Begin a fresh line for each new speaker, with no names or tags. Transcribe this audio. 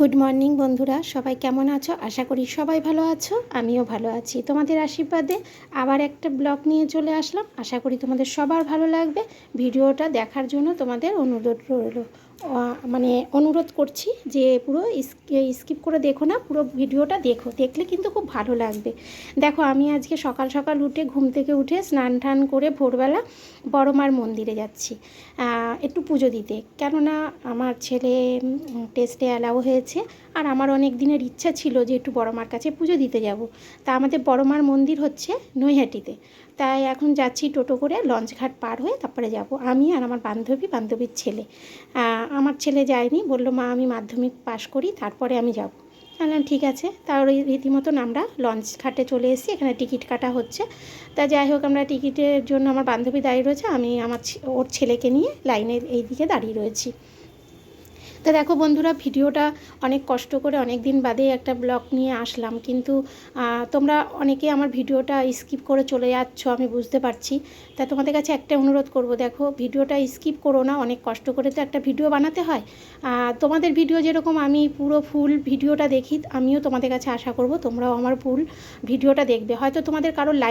Good morning বন্ধুরা। সবাই কেমন আছো? আশা করি সবাই ভালো আছো, আমিও ভালো আছি। তোমাদের আশীর্বাদে আবার একটা ব্লগ নিয়ে চলে আসলাম। আশা করি তোমাদের সবার ভালো লাগবে। ভিডিওটা দেখার জন্য তোমাদের অনুরোধ রইল। মানে অনুরোধ করছি যে পুরো স্কিপ করে দেখো না, পুরো ভিডিওটা দেখো। দেখলে কিন্তু খুব ভালো লাগবে। দেখো, আমি আজকে সকাল সকাল উঠে ঘুম থেকে উঠে স্নান টান করে ভোরবেলা বড় মার মন্দিরে যাচ্ছি। একটু পুজো দিতে। কেননা আমার ছেলে টেস্টে অ্যালাউ হয়েছে। আর আমার অনেক দিনের ইচ্ছা ছিল যে একটু বড় মার কাছে পুজো দিতে যাব। তা আমাদের বড় মার মন্দির হচ্ছে নৈহাটিতে। তাই এখন যাচ্ছি টোটো করে লঞ্চঘাট পার হয়ে তারপরে যাব। আমি আর আমার বান্ধবী, বান্ধবীর ছেলে। আমার ছেলে যায়নি, বলল, মা, আমি মাধ্যমিক পাশ করি, তারপরে আমি যাব। বললাম, ঠিক আছে। তার রীতিমতন আমরা লঞ্চ ঘাটে চলে এসেছি, এখানে টিকিট কাটা হচ্ছে। তা যাই হোক, আমরা টিকিটের জন্য আমার বান্ধবী দাঁড়িয়ে রয়েছে, আমি আমার ওর ছেলেকে নিয়ে লাইনের এই দিকে দাঁড়িয়ে রয়েছি। তা দেখো বন্ধুরা, ভিডিওটা অনেক কষ্ট করে অনেক দিন বাদে একটা ব্লগ নিয়ে আসলাম। কিন্তু তোমরা অনেকে আমার ভিডিওটা স্কিপ করে চলে যাচ্ছ, আমি বুঝতে পারছি। তা তোমাদের কাছে একটা অনুরোধ করব, দেখো ভিডিওটা স্কিপ করো না, অনেক কষ্ট করে তো একটা ভিডিও বানাতে হয়। তোমাদের ভিডিও যেরকম আমি পুরো ফুল ভিডিওটা দেখি, আমিও তোমাদের কাছে আশা করব তোমরাও আমার ফুল ভিডিওটা দেখবে। হয়তো তোমাদের কারও লাইক